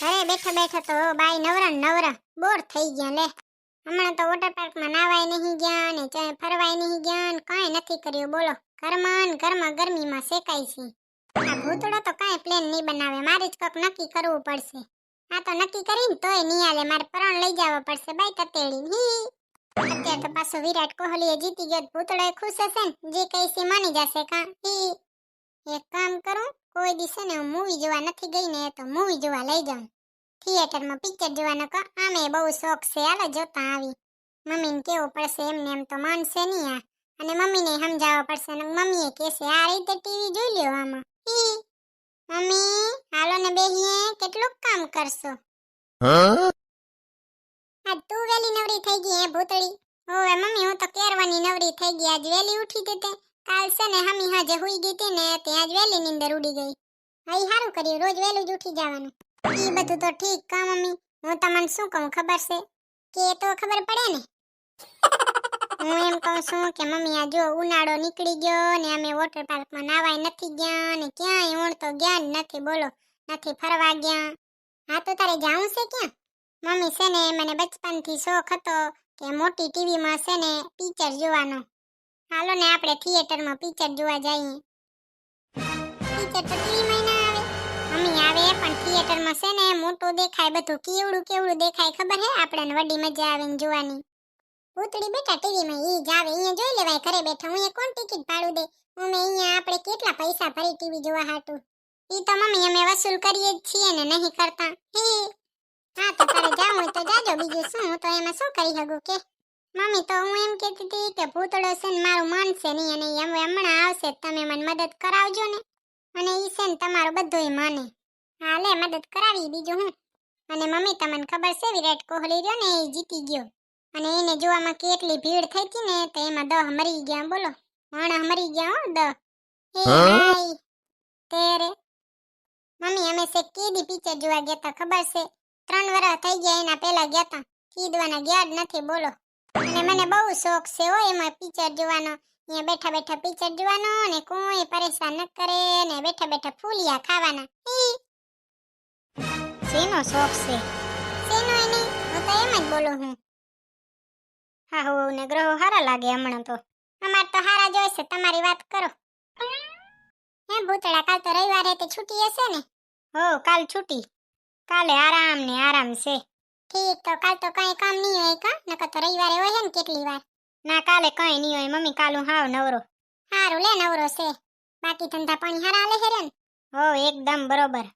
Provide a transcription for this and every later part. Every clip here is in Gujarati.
ઘરે બેઠા બેઠા તો બાઈ નવરા નવરા, બોર થઈ ગયા લે. હમણાં તો વોટર પાર્કમાં નાવાય નહીં ગયા ને ચાય ફરવાય નહીં ગયા ને કાંઈ નથી કર્યું, બોલો. ઘરમાં ઘરમાં ગરમીમાં શેકાય છે. આ ભૂતળો તો કાંઈ પ્લેન નહીં બનાવે, મારે જ કંઈક નક્કી કરવું પડશે. આ તો નક્કી કરીને તોય નહીં આલે મારે પરણ લઈ જવા પડશે, બાઈ તતેડી. હી. અત્યારે તો પાછો વિરાટ કોહલીએ જીતી ગયો ભૂતળો ખુશ હશે ને? જે કઈ એ માની જશે કા? હી. એક કામ કરું કોઈ દિવસે ને હું મૂવી જોવા નથી ગઈ ને તો મૂવી જોવા લઈ જાઉં. થિયેટરમાં પિક્ચર જોવાનો ક આમે બહુ શોખ છે. હાલો જોતા આવી. મમ્મીને કેવું પડશે એમને એમ તો માનશે નહીં આ. અને મમ્મીને સમજાવવા પડશે અને મમ્મીએ કહેશે આ રીતે ટીવી જોઈ લ્યો આમાં. ઈ મમ્મી હાલો ને બેહીએ કેટલું કામ કરશો? આજ તું વેલી નવરી થઈ ગઈ હે ભૂતળી. ઓવે મમ્મી હું તો કેરવાની નવરી થઈ ગઈ આજ વેલી ઉઠી તે. કાલ છે ને હમી હાજે હુઈ ગઈ તી ને ત્યાં જ વેલી નીંદર ઉડી ગઈ. હઈ હારું કર્યું, રોજ વેલું જ ઉઠી જવાનું. એ બધું તો ઠીક કા મમ્મી? હું તમને શું કહું, ખબર છે? કે તો ખબર પડે ને. હું એમ કહું છું કે મમ્મી, આ જો ઉનાળો નીકળી ગયો ને અમે વોટર પાર્કમાં નાવાય નથી ગયા ને ક્યાંય ઊણ તો ગયા નથી, બોલો, નથી ફરવા ગયા. હા, તો તારે જાવું છે ક્યાં? મમ્મી છે ને મને બચપનથી શોખ હતો કે મોટી ટીવીમાં છે ને પિક્ચર જોવાનો. હાલો ને આપણે થિયેટરમાં પિક્ચર જોવા જઈએ. પિક્ચર તો ટીવીમાં ના આવે. મમ્મી આવે પણ થિયેટરમાં છે ને મોટું દેખાય, બધું કેવડું કેવડું દેખાય ખબર હે? આપણને વડી મજા આવે ને જોવાની. પૂતળી બેટા ટીવીમાં ઈ જ આવે. અહીંયા જોઈ લેવાય, ઘરે બેઠા હું કોણ ટિકિટ ભાડું દે? અમે અહીંયા આપણે કેટલા પૈસા ભરી ટીવી જોવા હાટું? ઈ તો મમ્મી અમે વસૂલ કરીએ જ છીએ ને, નહીં કરતા. હે. હા, તો તારે જાવું હોય તો જાજો. બીજું શું? હું તો એમાં શું કરી શકું? કે મમ્મી તો હું એમ કહેતી હતી કે ભૂતળો છે ને મારું મન છે નહીં અને એમ હમણાં આવશે તમે મને મદદ કરાવજો ને. અને ઈ છે ને તમારું બધુંય મને. હા લે મદદ કરાવી બીજું હું. અને મમ્મી તમને ખબર છે વિરાટ કોહલી રહ્યો ને એ જીતી ગયો. અને એને જોવામાં કેટલી ભીડ થઈ હતી ને તો એમાં દહ મરી ગયા બોલો. હણ મરી ગયા હો દહ. ભાઈ તેરે. મમ્મી અમે છે કેદી પિક્ચર જોવા ગયા ખબર છે? ત્રણ વર્ષ થઈ ગયા એના પહેલા ગયા તા. કીધવાના ગયા જ નથી બોલો. અને મને બહુ શોખ છે હો એમાં પિક્ચર જોવાનો. અહીંયા બેઠા બેઠા પિક્ચર જોવાનો અને કોઈ પરેશાન ન કરે ને બેઠા બેઠા ફૂલિયા ખાવાના. શેનો શોખ છે? શેનો એ નહીં હું તો એમ જ બોલું હું. હા, હો, ને ગ્રહો સારા લાગે હમણાં તો. અમાર તો હારા જોઈશે તમારી વાત કરો. હે, ભૂતળા, કાલ તો રવિવારે તે છૂટી હશે ને? હો, કાલ છૂટી. કાલે આરામ ને આરામ છે. ઠીક તો કાલ તો કઈ કામ નહીં હોય કા નકર તો રવિવારે હોય છે ને કેટલી વાર? ના કાલે કઈ નહીં હોય મમ્મી કાલ હું હાવ નવરો હારું લે નવરો છે બાકી ધંધા પાણી હારા હાલે હેરન હો એકદમ બરોબર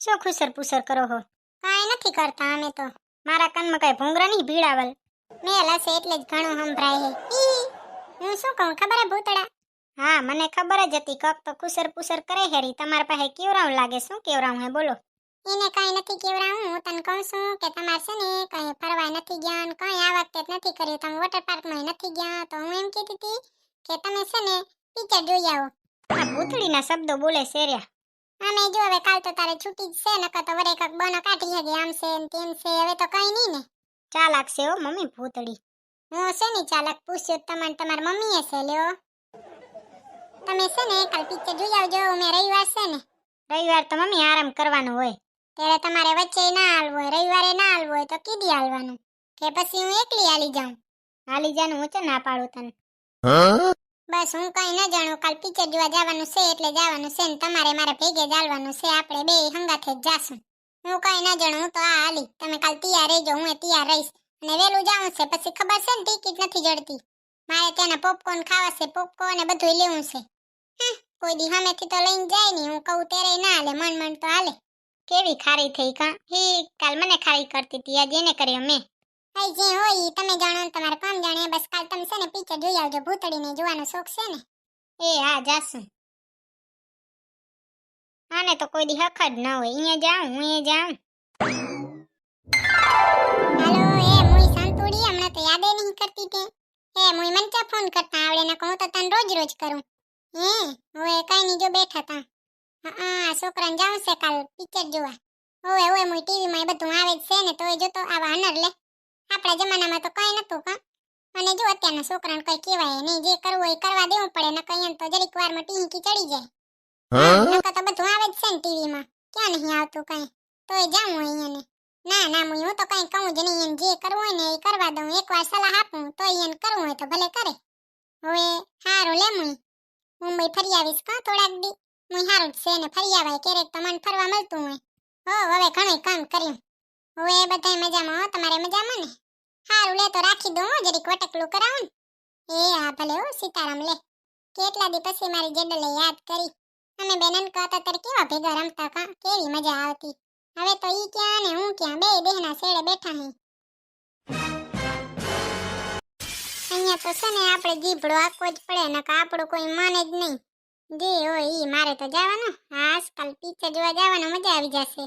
શું ખુસર પુસર કરો હો? કાંઈ નથી કરતા અમે તો. મારા કાનમાં કઈ ભૂંગરા નહીં ભીડાવલ? મેલ હશે એટલે જ ઘણું સંભળાય હે. ઈ, હું શું કહું ખબર હે ભૂતડા? હા મને ખબર જ હતી કક તો કુસર પુસર કરે હેરી તમારા પાસે કેવરાવું લાગે શું કેવરાવું હે બોલો. એને કાંઈ નથી કેવરાવું હું તને કહું છું કે તમારે છે ને કઈ ફરવા નથી ગયા ને કઈ આ વખતે નથી કર્યું. તમે વોટર પાર્કમાં નથી ગયા તો હું એમ કહેતી હતી કે તમે છે ને પિક્ચર જોઈ આવો. આ ભૂતળીના શબ્દો બોલે શેર્યા અમે જો હવે કાલ તો તારે છૂટી જ છે, નકર તો વરે કક બનો કાઢી હગે, આમ છે ને તેમ છે. હવે તો કઈ નહીં ને. ચાલાક છે હો મમ્મી ભૂતળી. હું છે ને ચાલાક પૂછ્યું તમારે તમારી મમ્મીએ છે લ્યો. તમે છે ને કાલ પિક્ચર જોઈ આવજો. અમે રવિવાર છે ને. રવિવાર તો મમ્મી આરામ કરવાનો હોય. ત્યારે તમારે વચ્ચે ના હાલવું હોય રવિવારે ના હાલવું હોય તો કીધી હાલવાનું? કે પછી હું એકલી હાલી જાઉં? હાલી જાનું હું છે ના પાડું તને? બસ હું કઈ ન જાણું કાલ પિક્ચર જોવા જવાનું છે એટલે જવાનું છે ને તમારે મારે ભેગે જ હાલવાનું છે આપણે બે હંગાથે જ જાશું. હું કઈ ન જાણું હું તો આ હાલી. તમે કાલ તૈયાર રહેજો હું તૈયાર રહીશ. અને વહેલું જાઉં છે પછી ખબર છે ને ટિકિટ નથી જડતી? મારે ત્યાંના પોપકોર્ન ખાવા છે પોપકોર્ન ને બધું લેવું છે. કોઈ દી હમેથી તો લઈને જાય નહીં હું કહું ત્યારે ના હાલે મન મન તો હાલે. કેવી ખારી થઈ કા હી કાલ મને ખારી કરતી હતી આજે એને કરી અમે ભાઈ જે હોય ઈ તમે જાણો તમારે કોણ જાણે બસ કાલ તમે છે ને પિક્ચર જોઈ આવજો ભૂતડીને જોવાનો શોખ છે ને. એ હા જાશું. આને તો કોઈ દી હક જ ના હોય. અહીંયા જાઉં હું એ જાઉં. હાલો એ મુઈ સંતુડી હમણાં તો યાદે નહીં કરતી તે. એ મુઈ મને ક્યાં ફોન કરતા આવડે ને કહું તો તને રોજ રોજ કરું. હે હવે કઈ નહીં જો બેઠા તા. હા છોકરાને જાઉં છે કાલ પિક્ચર જોવા. ઓવે ઓવે મુઈ ટીવીમાં એ બધું આવે જ છે ને તોય જોતો આવા હનર લે. આપણા જમાનામાં તો કઈ નતું કા અને જો અત્યારના છોકરાને કઈ કહેવાય નહીં જે કરવું હોય કરવા દેવું પડે ને કઈ તો જરીક વારમાં ટીંકી ચડી જાય. નકર તો બધું આવે જ છે ને ટીવીમાં ક્યાં નહીં આવતું કઈ? તોય જાઉં અહીંયાને. ના ના મુઈ હું તો કઈ કહું જ નહીં એને જે કરવું હોય ને એ કરવા દઉં. એકવાર સલાહ આપું તો એને કરવું હોય તો ભલે કરે. હવે હારું લે મુઈ મુંબઈ ફરી આવીશ કા થોડાક દી. મુઈ હારું જ છે ને ફરી આવાય ક્યારેક તમને ફરવા મળતું હોય. હો હવે ઘણું કામ કર્યું. હવે એ બધાય મજામાં હો તમારે મજામાં ને? હારું લે તો રાખી દઉં હો, જરીક વટકલું કરાવું ને. એ હા ભલે હો સીતારામ લે. કેટલા દી પછી મારી જડલે યાદ કરી. અમે બેનન કહતા ત્યારે કેવા ભેગા રમતા કા કેવી મજા આવતી. હવે તો ઈ ક્યાં ને હું ક્યાં બે બહેના શેડે બેઠા હે. અહીંયા તો છે ને આપણે જીભડો આખો જ પડે ને આપણું કોઈ માને જ નહીં. જે, હોય, ઈ મારે તો જવાનું. આજકાલ પિક્ચર જોવા જવાનું મજા આવી જશે.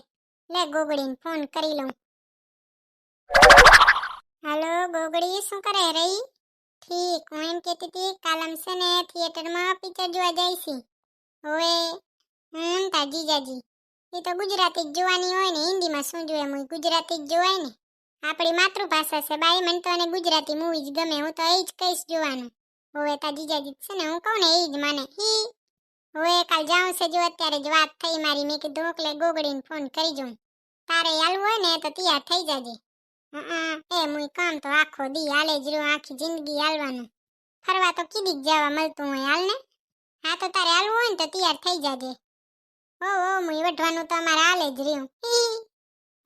લે ગોગડીને ફોન કરી લઉં. હાલો, ગોગડી, શું કરે રહી? ઠીક, હું એમ કહેતી હતી કાલમ છે ને થિયેટરમાં પિક્ચર જોવા જઈશી હવે હમ, તા જીજાજી. એ તો ગુજરાતી જ જોવાની હોય ને, હિન્દીમાં શું જોઈએ હું ગુજરાતી જ જોવાય ને. આપણી માતૃભાષા છે, બાઈ, મને તો અને ગુજરાતી મૂવી જ ગમે, હું તો એ જ કહીશ જોવાનું. હવે તા જીજાજી છે ને, હું કહું ને, એ જ માને. હી હવે કાલ જાઉં છે જો અત્યારે જ વાત થઈ મારી, મેં કીધું એટલે ગોગડીને ફોન કરી જોઉં. તારે હાલવું હોય ને તો તૈયાર થઈ જાજે. હં એ મુય કામ તો આખો દી હાલે જ રહ્યું, આખી જિંદગી હાલવાનું. ફરવા તો કીધી જ જવા મળતું હોય હાલ ને હા, તો તારે હાલવું હોય ને તો તૈયાર થઈ જાજે. ઓ ઓ મુય વઢવાનું તો અમારે હાલે જ રહ્યું. હી,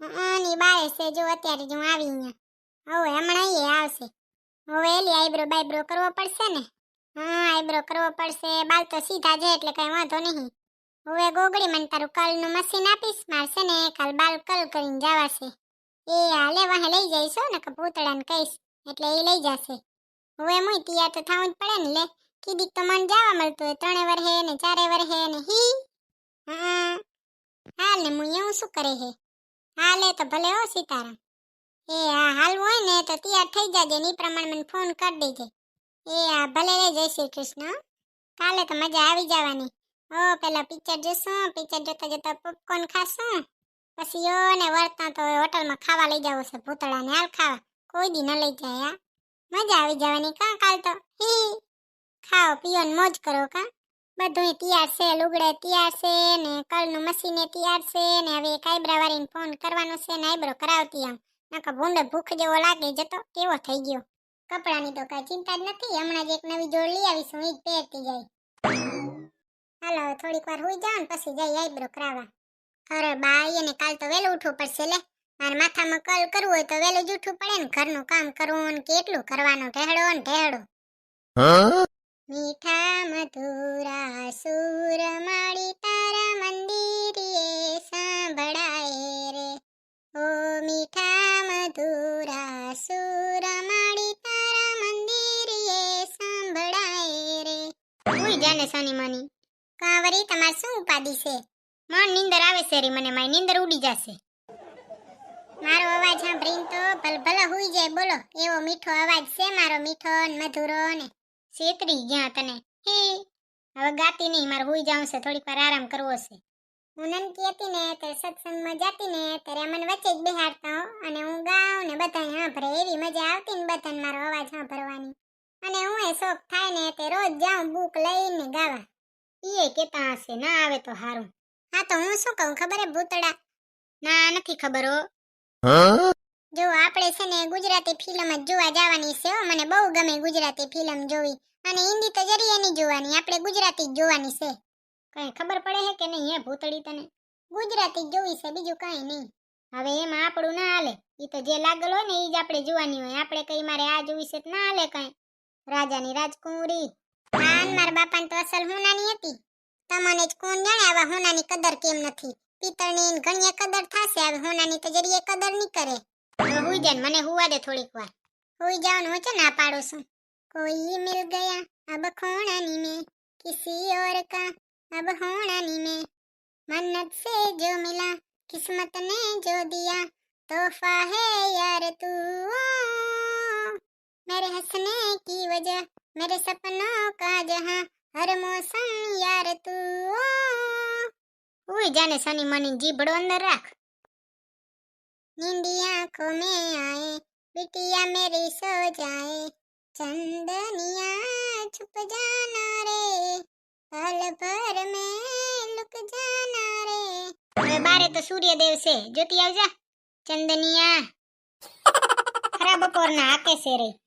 હં. ની બારે છે જો અત્યારે જ હું આવી હવે હમણાં એ આવશે. હવે એલી આઈબ્રો બાઈબ્રો કરવો પડશે ને. હા, આઈબ્રો કરવો પડશે. બાલ તો સીધા છે એટલે કઈ વાંધો નહીં. હવે ગોગડી મને તારું કલનું મશીન આપીશ. મારશે ને, કાલ બાલ કલ કરીને જવાશે. એ હાલે વાહે લઈ જઈશ ને કે પૂતળાને કહીશ. એટલે એ લઈ જશે. હવે હું તૈયાર તો થવું જ પડે ને, લે. કીધી તો મને જવા મળતું હોય, ત્રણે વર્ષે ને, ચારે વર્ષે ને, હી. હા હાલ ને હું એવું શું કરે હે? હાલે તો ભલે હો, સીતારામ. એ હા હાલવું હોય ને, તો તૈયાર થઈ જાજે ઈ પ્રમાણે મને ફોન કરી દેજે. એ આ ભલે રે જય શ્રી કૃષ્ણ. કાલે તો મજા આવી જવાની. ઓ, પેલા પિક્ચર જોશું પિક્ચર જોતા જોતા પોપકોર્ન ખાશું. પછી યો ને વર્તા તો હોટલમાં ખાવા લઈ જાવ છે ભૂતળા ને હાલ ખાવા. કોઈ દી ન લઈ જાય, આ. મજા આવી જવાની કાં કાલ તો. હી ખાઓ, પીઓ ને મોજ કરો કા. બધું તૈયાર છે, લુગડે તૈયાર છે, ને કલનું મશીને તૈયાર છે, ને હવે એક આઈબ્રા વાળીને ફોન કરવાનો છે, ને આઈબ્રો કરાવતી આમ. નકર ભૂંડે ભૂખ જેવો લાગે, જતો કેવો થઈ ગયો. કપડાની તો કાંઈ ચિંતા જ નથી. હમણાં જ એક નવી જોડ લઈ આવીશું એ જ પહેરતી જાય. હાલો થોડીક વાર હોઈ જાવ ને પછી જઈ આઈબ્રો કરાવવા. અરે બાઈ એને કાલ તો વહેલું ઉઠવું પડશે લે. મારે માથામાં કલ કરવું હોય તો વહેલું જ ઉઠવું પડે ને. ઘરનું કામ કરવું ને કેટલું કરવાનું ઢેળો ને ઢેડો. મીઠા મધુરા સુર જાને સાની મની. કાંવરી તમાર શું ઉપાદી છે? મન નીંદર આવે છે રી, મને મારી નીંદર ઉડી જશે. મારો અવાજ સાંભળીને તો ભલભલા હુઈ જાય, બોલો, એવો મીઠો અવાજ છે મારો, મીઠો ને મધુરો ને છેતરી ગયા તને હે. હવે ગાતી નહીં, મારે હુઈ જાઉં છે, થોડીક વાર આરામ કરવો છે. હું નનકી હતી ને, ત્યારે સત્સંગમાં જાતી ને, ત્યારે મને વચ્ચે જ બિહારતા અને હું ગાઉં ને બધા સાંભળે, એવી મજા આવતી ને બધાને મારો અવાજ સાંભળવાની. અને હું એ શોખ થાય ને તે રોજ જાઉં બુક લઈને ગાવા. ઈએ કેતા હશે, ના આવે તો હારું. હા, તો હું શું કહું, ખબર ભૂતડા? ના, નથી ખબર હો. જો આપણે છે ને ગુજરાતી ફિલ્મ જ જોવા જવાની છે મને બહુ ગમે ગુજરાતી ફિલ્મ જોવી. અને હિન્દી તો જરીએ નહીં જોવાની, આપણે ગુજરાતી જ જોવાની છે. કઈ ખબર પડે હે કે નહીં હે ભૂતડી તને? ગુજરાતી જ જોવી છે, બીજું કઈ નહીં. હવે એમાં આપણું ના હાલે. એ તો જે લાગેલો હોય ને એ જ આપણે જોવાની હોય. આપણે કઈ મારે આ જોવી છે ના હાલે કઈ. રાજાની રાજકુંવરી આન મારા બાપાને તો અસલ હોનાની હતી તમને જ કોણ જાણે આવા હોનાની કદર કેમ નથી પિત્તળની ને ઘણીએ કદર થાશે હવે હોનાની તો જરીએ કદર નહીં કરે હવે હુઈ જાય ને મને હુવા દે થોડીક વાર હુઈ જવાનું હોય છે ના પાડો છું કોઈ મિલ ગયા અબ ખોણાની में किसी और का अब होणानी में मन्नत से जो मिला किस्मत ने जो दिया तोहफा है यार तू मेरे हंसने की वजह मेरे सपनों का जहाँ हर मौसम यार तू ओए जाने सनी मनी जी बड़ो अंदर रख। नींदी आँखों में आए बिटिया मेरी सो जाए। चंदनिया छुप जाना रे पल भर में लुक जाना रे। बारे तो सूर्य देव से ज्योति आ जा। चंदनिया। खराब कोरना आके से रे।